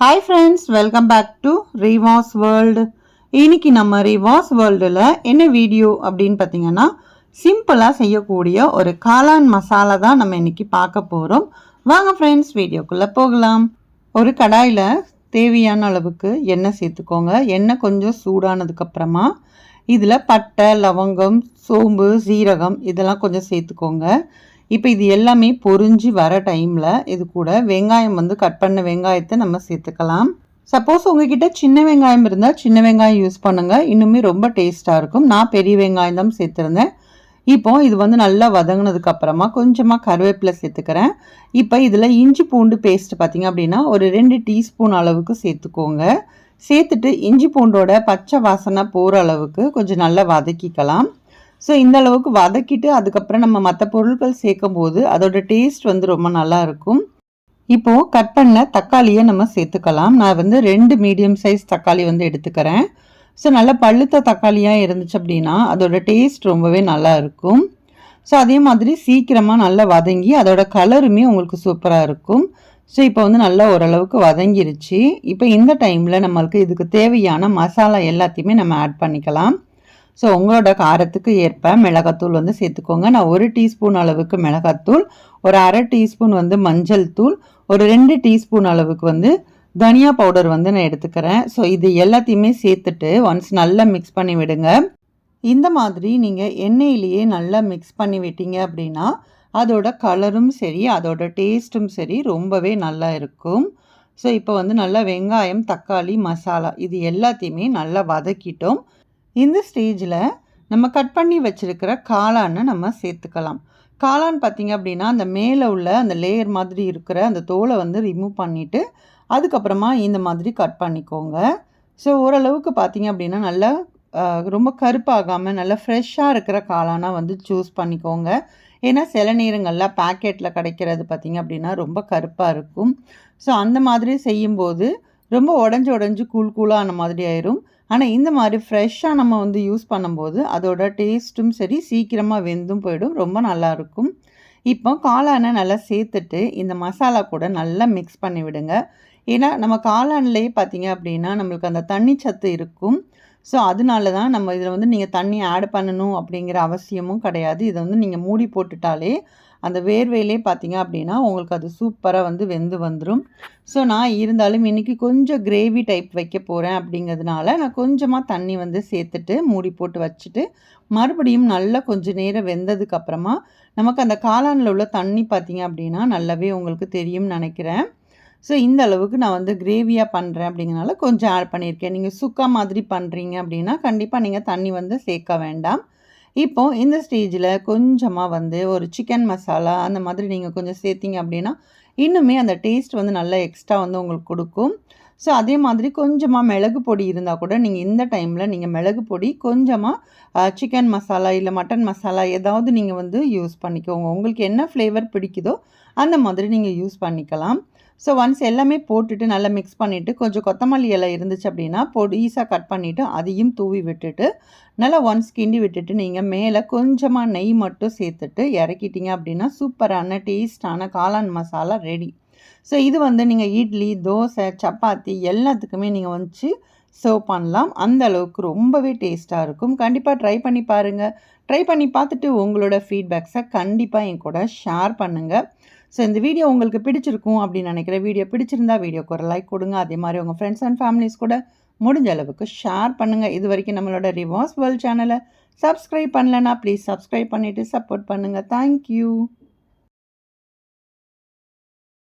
Hi friends welcome back to Rivas world இன்னைக்கு நம்ம ரிவாஸ் வேர்ல்டில் என்ன வீடியோ அப்படின்னு பார்த்தீங்கன்னா சிம்பிளாக செய்யக்கூடிய ஒரு காளான் மசாலா தான் நம்ம இன்னைக்கு பார்க்க போகிறோம் வாங்க ஃப்ரெண்ட்ஸ் வீடியோக்குள்ளே போகலாம். ஒரு கடாயில் தேவையான அளவுக்கு எண்ணெய் சேர்த்துக்கோங்க. எண்ணெய் கொஞ்சம் சூடானதுக்கப்புறமா இதில் பட்டை லவங்கம் சோம்பு சீரகம் இதெல்லாம் கொஞ்சம் சேர்த்துக்கோங்க. இப்போ இது எல்லாமே பொரிஞ்சு வர டைமில் இது கூட வெங்காயம் வந்து கட் பண்ண வெங்காயத்தை நம்ம சேர்த்துக்கலாம். சப்போஸ் உங்ககிட்ட சின்ன வெங்காயம் இருந்தால் சின்ன வெங்காயம் யூஸ் பண்ணுங்கள் இன்னுமே ரொம்ப டேஸ்ட்டாக இருக்கும். நான் பெரிய வெங்காயம் தான் சேர்த்துருந்தேன். இப்போ இது வந்து நல்லா வதங்கினதுக்கு அப்புறமா கொஞ்சமாக கருவேப்பிலை சேர்த்துக்கிறேன். இப்போ இதில் இஞ்சி பூண்டு பேஸ்ட் பார்த்தீங்க அப்படின்னா ஒரு ரெண்டு டீஸ்பூன் அளவுக்கு சேர்த்துக்கோங்க. சேர்த்துட்டு இஞ்சி பூண்டோட பச்சை வாசனை போகிற அளவுக்கு கொஞ்சம் நல்லா வதக்கிக்கலாம். ஸோ இந்த அளவுக்கு வதக்கிட்டு அதுக்கப்புறம் நம்ம மற்ற பொருட்கள் சேர்க்கும் போது அதோட டேஸ்ட் வந்து ரொம்ப நல்லா இருக்கும். இப்போது கட் பண்ண தக்காளியை நம்ம சேர்த்துக்கலாம். நான் வந்து ரெண்டு மீடியம் சைஸ் தக்காளி வந்து எடுத்துக்கிறேன். ஸோ நல்லா பழுத்த தக்காளியாக இருந்துச்சு அப்படின்னா அதோட டேஸ்ட் ரொம்பவே நல்லா இருக்கும். ஸோ அதே மாதிரி சீக்கிரமாக நல்லா வதங்கி அதோட கலருமே உங்களுக்கு சூப்பராக இருக்கும். ஸோ இப்போ வந்து நல்லா ஓரளவுக்கு வதங்கிருச்சு. இப்போ இந்த டைமில் நம்மளுக்கு இதுக்கு தேவையான மசாலா எல்லாத்தையுமே நம்ம ஆட் பண்ணிக்கலாம். ஸோ உங்களோட காரத்துக்கு ஏற்ப மிளகாத்தூள் வந்து சேர்த்துக்கோங்க. நான் ஒரு டீஸ்பூன் அளவுக்கு மிளகாத்தூள் ஒரு அரை டீஸ்பூன் வந்து மஞ்சள் தூள் ஒரு ரெண்டு டீஸ்பூன் அளவுக்கு வந்து தனியா பவுடர் வந்து நான் எடுத்துக்கிறேன். ஸோ இது எல்லாத்தையுமே சேர்த்துட்டு ஒன்ஸ் நல்லா மிக்ஸ் பண்ணி விடுங்க. இந்த மாதிரி நீங்கள் எண்ணெயிலேயே நல்லா மிக்ஸ் பண்ணி விட்டீங்க அப்படின்னா அதோட கலரும் சரி அதோட டேஸ்ட்டும் சரி ரொம்பவே நல்லா இருக்கும். ஸோ இப்போ வந்து நல்லா வெங்காயம் தக்காளி மசாலா இது எல்லாத்தையுமே நல்லா வதக்கிட்டோம். இந்த ஸ்டேஜில் நம்ம கட் பண்ணி வச்சுருக்கிற காளானை நம்ம சேர்த்துக்கலாம். காளான் பார்த்திங்க அப்படின்னா அந்த மேலே உள்ள அந்த லேயர் மாதிரி இருக்கிற அந்த தோலை வந்து ரிமூவ் பண்ணிவிட்டு அதுக்கப்புறமா இந்த மாதிரி கட் பண்ணிக்கோங்க. ஸோ ஓரளவுக்கு பார்த்திங்க அப்படின்னா நல்லா ரொம்ப கருப்பாகாமல் நல்லா ஃப்ரெஷ்ஷாக இருக்கிற காளானாக வந்து சூஸ் பண்ணிக்கோங்க. ஏன்னா சில நேரங்களில் பேக்கெட்டில் கிடைக்கிறது பார்த்திங்க அப்படின்னா ரொம்ப கருப்பாக இருக்கும். ஸோ அந்த மாதிரி செய்யும்போது ரொம்ப உடஞ்சி உடஞ்சி கூழ் கூழான மாதிரி ஆயிரும். ஆனால் இந்த மாதிரி ஃப்ரெஷ்ஷாக நம்ம வந்து யூஸ் பண்ணும்போது அதோட டேஸ்ட்டும் சரி சீக்கிரமாக வெந்தும் போயிடும். ரொம்ப நல்லாயிருக்கும் இப்போ காளானை நல்லா சேர்த்துட்டு இந்த மசாலா கூட நல்லா மிக்ஸ் பண்ணி விடுங்க ஏன்னா நம்ம காளான்லேயே பார்த்தீங்க அப்படின்னா நம்மளுக்கு அந்த தண்ணி சத்து இருக்கும். ஸோ அதனால தான் நம்ம இதில் வந்து நீங்கள் தண்ணி ஆட் பண்ணணும் அப்படிங்கிற அவசியமும் கிடையாது. இதை வந்து நீங்கள் மூடி போட்டுட்டாலே அந்த வேர்வையிலே பார்த்தீங்க அப்படின்னா உங்களுக்கு அது சூப்பராக வந்து வெந்து வந்துடும் ஸோ நான் இருந்தாலும் இன்றைக்கி கொஞ்சம் கிரேவி டைப் வைக்க போகிறேன் அப்படிங்கிறதுனால நான் கொஞ்சமாக தண்ணி வந்து சேர்த்துட்டு மூடி போட்டு வச்சுட்டு மறுபடியும் நல்லா கொஞ்சம் நேரம் வெந்ததுக்கப்புறமா நமக்கு அந்த காளானில் உள்ள தண்ணி பார்த்தீங்க அப்படின்னா நல்லாவே உங்களுக்கு தெரியும்னு நினைக்கிறேன். ஸோ இந்த அளவுக்கு நான் வந்து கிரேவியாக பண்ணுறேன் அப்படிங்கிறனால கொஞ்சம் ஆட் பண்ணியிருக்கேன். நீங்கள் சுக்கா மாதிரி பண்ணுறீங்க அப்படின்னா கண்டிப்பாக நீங்கள் தண்ணி வந்து சேர்க்க வேண்டாம். இப்போ இந்த ஸ்டேஜில் கொஞ்சமாக வந்து ஒரு சிக்கன் மசாலா அந்த மாதிரி நீங்கள் கொஞ்சம் சேர்த்திங்க அப்படின்னா இன்னுமே அந்த டேஸ்ட் வந்து நல்லா எக்ஸ்ட்ரா வந்து உங்களுக்கு கொடுக்கும். ஸோ அதே மாதிரி கொஞ்சமாக மிளகு பொடி இருந்தால் கூட நீங்கள் இந்த டைமில் நீங்கள் மிளகு பொடி கொஞ்சமாக சிக்கன் மசாலா இல்லை மட்டன் மசாலா ஏதாவது நீங்கள் வந்து யூஸ் பண்ணிக்கோங்க. உங்களுக்கு என்ன ஃப்ளேவர் பிடிக்குதோ அந்த மாதிரி நீங்கள் யூஸ் பண்ணிக்கலாம். ஸோ ஒன்ஸ் எல்லாமே போட்டுட்டு நல்லா மிக்ஸ் பண்ணிவிட்டு கொஞ்சம் கொத்தமல்லி இலை இருந்துச்சு அப்படின்னா பொடிசாக கட் பண்ணிவிட்டு அதையும் தூவி விட்டுட்டு நல்லா ஒன்ஸ் கிண்டி விட்டுட்டு நீங்கள் மேலே கொஞ்சமாக நெய் மட்டும் சேர்த்துட்டு இறக்கிட்டீங்க அப்படின்னா சூப்பரான டேஸ்டான காளான் மசாலா ரெடி ஸோ இது வந்து நீங்கள் இட்லி தோசை சப்பாத்தி எல்லாத்துக்குமே நீங்கள் வந்து சர்வ் பண்ணலாம். அந்த அளவுக்கு ரொம்பவே டேஸ்ட்டாக இருக்கும். கண்டிப்பாக ட்ரை பண்ணி பாருங்கள் ட்ரை பண்ணி பார்த்துட்டு உங்களோட ஃபீட்பேக்ஸை கண்டிப்பாக என் கூட ஷேர் பண்ணுங்கள் ஸோ இந்த வீடியோ உங்களுக்கு பிடிச்சிருக்கும் அப்படின்னு நினைக்கிற வீடியோ பிடிச்சிருந்தா வீடியோக்கு ஒரு லைக் கொடுங்க. அதே மாதிரி உங்கள் ஃப்ரெண்ட்ஸ் அண்ட் ஃபேமிலிஸ் கூட முடிஞ்ச அளவுக்கு ஷேர் பண்ணுங்கள் இது வரைக்கும் நம்மளோட ரிவாஸ் வேர்ல்ட் சேனலை சப்ஸ்கிரைப் பண்ணலன்னா ப்ளீஸ் சப்ஸ்கிரைப் பண்ணிவிட்டு சப்போர்ட் பண்ணுங்கள் தேங்க்யூ